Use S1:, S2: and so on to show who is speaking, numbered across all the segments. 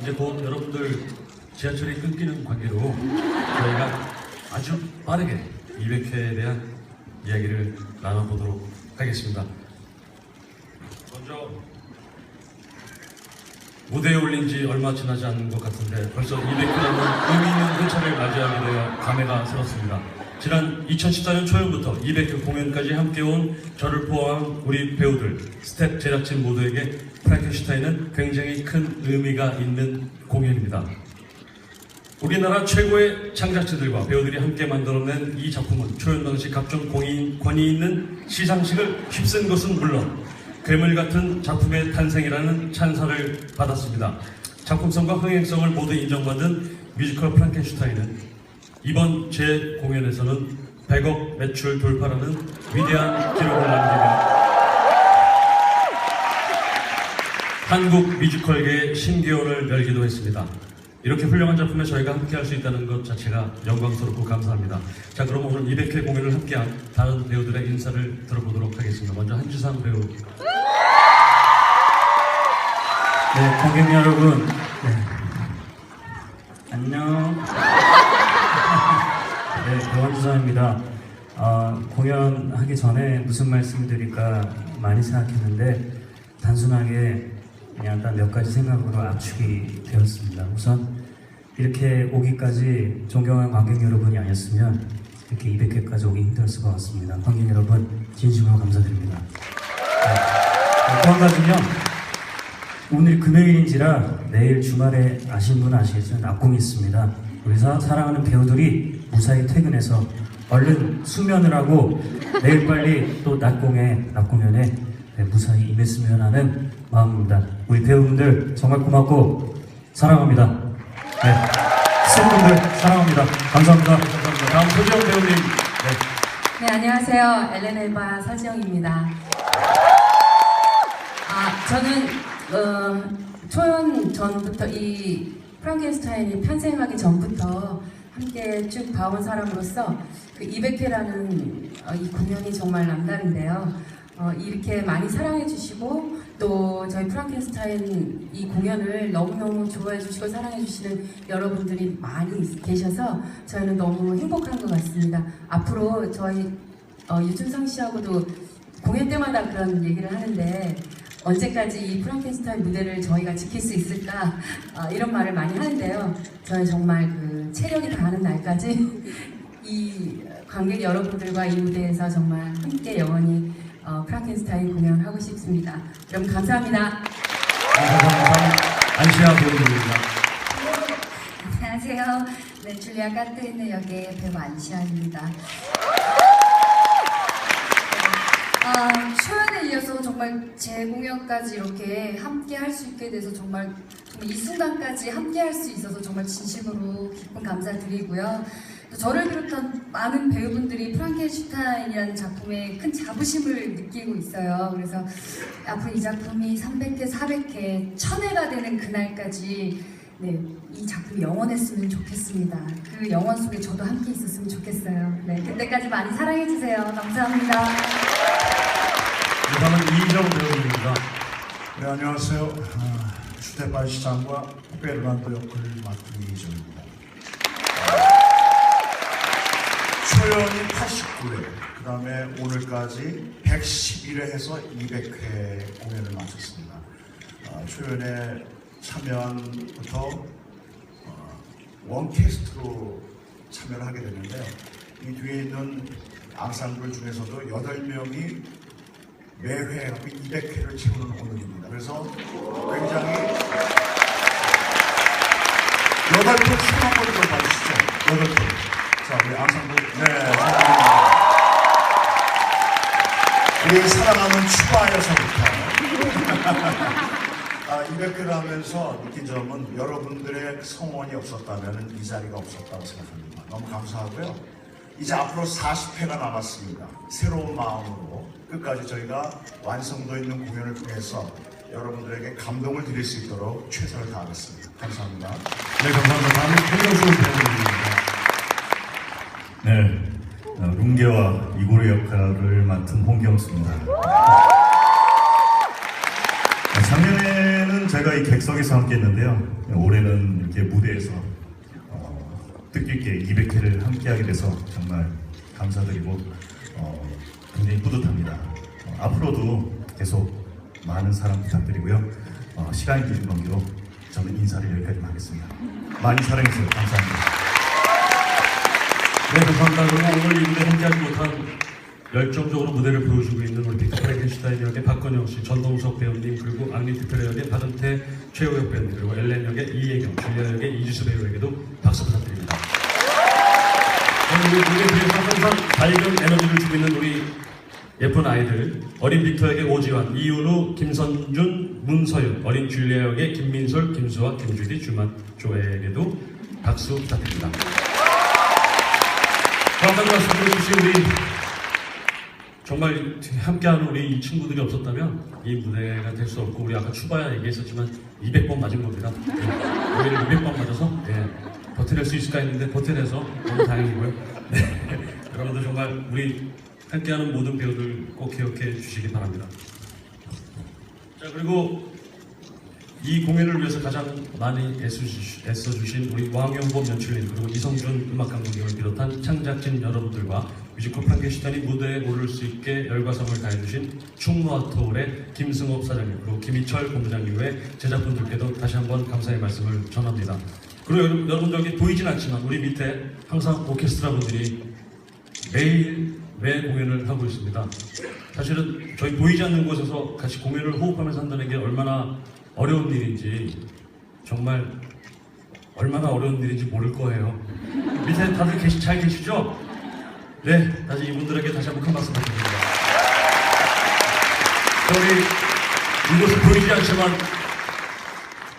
S1: 이제 곧 여러분들 지하철이 끊기는 관계로 저희가 아주 빠르게 200회에 대한 이야기를 나눠보도록 하겠습니다. 먼저 무대에 올린 지 얼마 지나지 않은 것 같은데 벌써 200회라는 의미 있는 회차를 맞이하게 되어 감회가 새롭습니다. 지난 2014년 초연부터 200회 공연까지 함께 온 저를 포함한 우리 배우들, 스텝, 제작진 모두에게 프랑켄슈타인은 굉장히 큰 의미가 있는 공연입니다. 우리나라 최고의 창작자들과 배우들이 함께 만들어낸 이 작품은 초연 당시 각종 공인, 권위 있는 시상식을 휩쓴 것은 물론 괴물 같은 작품의 탄생이라는 찬사를 받았습니다. 작품성과 흥행성을 모두 인정받은 뮤지컬 프랑켄슈타인은 이번 제 공연에서는 100억 매출 돌파라는 위대한 기록을 남기며 한국 뮤지컬계의 신기원을 열기도 했습니다. 이렇게 훌륭한 작품에 저희가 함께 할 수 있다는 것 자체가 영광스럽고 감사합니다. 자, 그럼 오늘 200회 공연을 함께한 다른 배우들의 인사를 들어보도록 하겠습니다. 먼저 한지상 배우.
S2: 네, 고객 여러분. 네. 안녕. 네, 배원주상입니다. 어, 공연하기 전에 무슨 말씀을 드릴까 많이 생각했는데 단순하게 그냥 딱 몇 가지 생각으로 압축이 되었습니다. 우선 이렇게 오기까지 존경하는 관객 여러분이 아니었으면 이렇게 200회까지 오기 힘들었을 것 같습니다. 관객 여러분 진심으로 감사드립니다. 네, 또한 가지는요. 오늘 금요일인지라 내일 주말에 아신 분 아시겠지만 낙공이 있습니다. 그래서 사랑하는 배우들이 무사히 퇴근해서 얼른 수면을 하고 내일 빨리 또 낙공에 낙공연에 네, 무사히 임했으면 하는 마음입니다. 우리 배우분들 정말 고맙고 사랑합니다. 네, 스태프분들 사랑합니다. 감사합니다.
S1: 감사합니다. 다음 소지영 배우님. 네.
S3: 네, 안녕하세요. 엘레네바 서지영입니다. 아, 저는 어, 초연 전부터 이 프랑켄스타인이 탄생하기 전부터 함께 쭉 봐온 사람으로서 그 200회라는 어, 이 공연이 정말 남다른데요. 어, 이렇게 많이 사랑해 주시고 또 저희 프랑켄스타인 이 공연을 너무너무 좋아해 주시고 사랑해 주시는 여러분들이 많이 계셔서 저희는 너무 행복한 것 같습니다. 앞으로 저희 어, 유준상 씨하고도 공연 때마다 그런 얘기를 하는데 언제까지 이 프랑켄스타인 무대를 저희가 지킬 수 있을까 어, 이런 말을 많이 하는데요. 저는 정말 그 체력이 다하는 날까지 이 관객 여러분들과 이 무대에서 정말 함께 영원히 어, 프랑켄스타인 공연하고 싶습니다. 여러분 감사합니다.
S1: 감사합니다. 안시아 배우님입니다.
S4: 안녕하세요. 네, 줄리아 까트리네 역의 배우 안시안입니다. 아, 초연에 이어서 정말 제 공연까지 이렇게 함께 할 수 있게 돼서 정말, 이 순간까지 함께 할 수 있어서 정말 진심으로 기쁜 감사드리고요. 또 저를 비롯한 많은 배우분들이 프랑켄슈타인이라는 작품에 큰 자부심을 느끼고 있어요. 그래서 앞으로 이 작품이 300회, 400회, 1000회가 되는 그날까지 네, 이 작품이 영원했으면 좋겠습니다. 그 영원 속에 저도 함께 있었으면 좋겠어요. 네, 그때까지 많이 사랑해주세요. 감사합니다.
S1: 이번은 이정 배우님입니다.
S5: 네, 안녕하세요. 아, 주대발 시장과 베르란도 역할을 맡은 이정입니다. 초연이 89회, 그 다음에 오늘까지 111회 해서 200회 공연을 마쳤습니다. 아, 초연에 참여한부터 어, 원캐스트로 참여를 하게 됐는데요. 이 뒤에 있는 앙상블 중에서도 8명이 매회 200회를 채우는 오늘입니다. 그래서 굉장히 여덟 번 춤한 번더 봐주시죠. 여덟 번. 자, 우리 앙상블. 네, 감사합니다. 우리 사랑하는 추바에서부터. 아, 200회를 하면서 느낀 점은 여러분들의 성원이 없었다면 이 자리가 없었다고 생각합니다. 너무 감사하고요. 이제 앞으로 40회가 남았습니다. 새로운 마음으로 끝까지 저희가 완성도 있는 공연을 통해서 여러분들에게 감동을 드릴 수 있도록 최선을 다하겠습니다. 감사합니다.
S1: 네, 감사합니다. 다음은 hen경수 배우님입니다.
S6: 네, 어, 룽게와 이고르 역할을 맡은 홍경수입니다. 네, 작년에는 제가 이 객석에서 함께 했는데요. 올해는 이렇게 무대에서 어, 뜻깊게 200회를 함께하게 돼서 정말 감사드리고 어, 굉장히 뿌듯합니다. 어, 앞으로도 계속 많은 사랑 부탁드리고요. 어, 시간이 되는 관계로 저는 인사를 여기까지 하겠습니다. 많이 사랑해주세요. 감사합니다.
S1: 네, 감사합니다. 그리고 오늘 이 무대 함께하지 못한 열정적으로 무대를 보여주고 있는 우리 빅터 프랭켄슈타인 역의 박건영 씨, 전동석 배우님, 그리고 앙리 특별 역의 박은태, 최우혁 배우님, 그리고 엘렌 역의 이혜경, 줄리아 역의 이지수 배우에게도 박수 부탁드립니다. 우리 무대 뒤에서 항상 밝은 에너지를 주고 있는 우리 예쁜 아이들, 어린 빅터에게 오지환, 이윤우, 김선준, 문서윤, 어린 줄리아 역의 김민솔, 김수아, 김주리, 주만, 조에게도 박수 부탁드립니다. 다음까지 말씀해 주신 우리 정말 함께하는 우리 이 친구들이 없었다면 이 무대가 될 수 없고 우리 아까 추바야 얘기했었지만 200번 맞은 겁니다. 네. 우리를 200번 맞아서 네. 버텨낼 수 있을까 했는데 버텨내서 너무 다행이고요. 네. 여러분들 정말 우리 함께하는 모든 배우들 꼭 기억해 주시기 바랍니다. 자 그리고 이 공연을 위해서 가장 많이 애써주신 우리 왕영범 연출님 그리고 이성준 음악감독님을 비롯한 창작진 여러분들과 뮤지컬 프랑켄슈타인이 무대에 오를 수 있게 열과 성을 다해주신 충무아토울의 김승업 사장님 그리고 김희철 본부장님 외 제작분들께도 다시 한번 감사의 말씀을 전합니다. 그리고 여러분, 여러분 저기 보이진 않지만 우리 밑에 항상 오케스트라 분들이 매일 매 공연을 하고 있습니다. 사실은 저희 보이지 않는 곳에서 같이 공연을 호흡하면서 한다는 게 얼마나 어려운 일인지 정말 얼마나 어려운 일인지 모를 거예요. 밑에 다들 계시, 잘 계시죠? 네, 다시 이분들에게 다시 한번 큰 박수 부탁드립니다. 저희 이곳은 보이지 않지만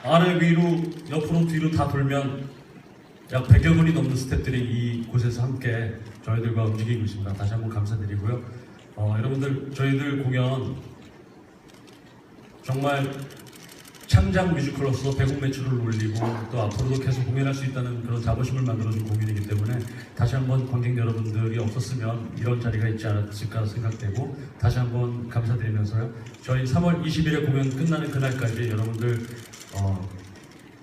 S1: 아래 위로 옆으로 뒤로 다 돌면 약 100여 분이 넘는 스태프들이 이곳에서 함께 저희들과 움직이고 있습니다. 다시 한번 감사드리고요. 어, 여러분들 저희들 공연 정말 창작 뮤지컬로서 배국 매출을 올리고 또 앞으로도 계속 공연할 수 있다는 그런 자부심을 만들어준 공연이기 때문에 다시 한번 관객 여러분들이 없었으면 이런 자리가 있지 않았을까 생각되고 다시 한번 감사드리면서요. 저희 3월 20일에 공연 끝나는 그날까지 여러분들 어,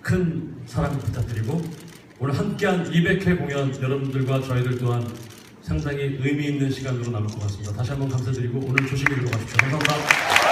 S1: 큰 사랑 부탁드리고 오늘 함께한 200회 공연 여러분들과 저희들 또한 상당히 의미 있는 시간으로 남을 것 같습니다. 다시 한번 감사드리고 오늘 조심히 들어가십시오. 감사합니다.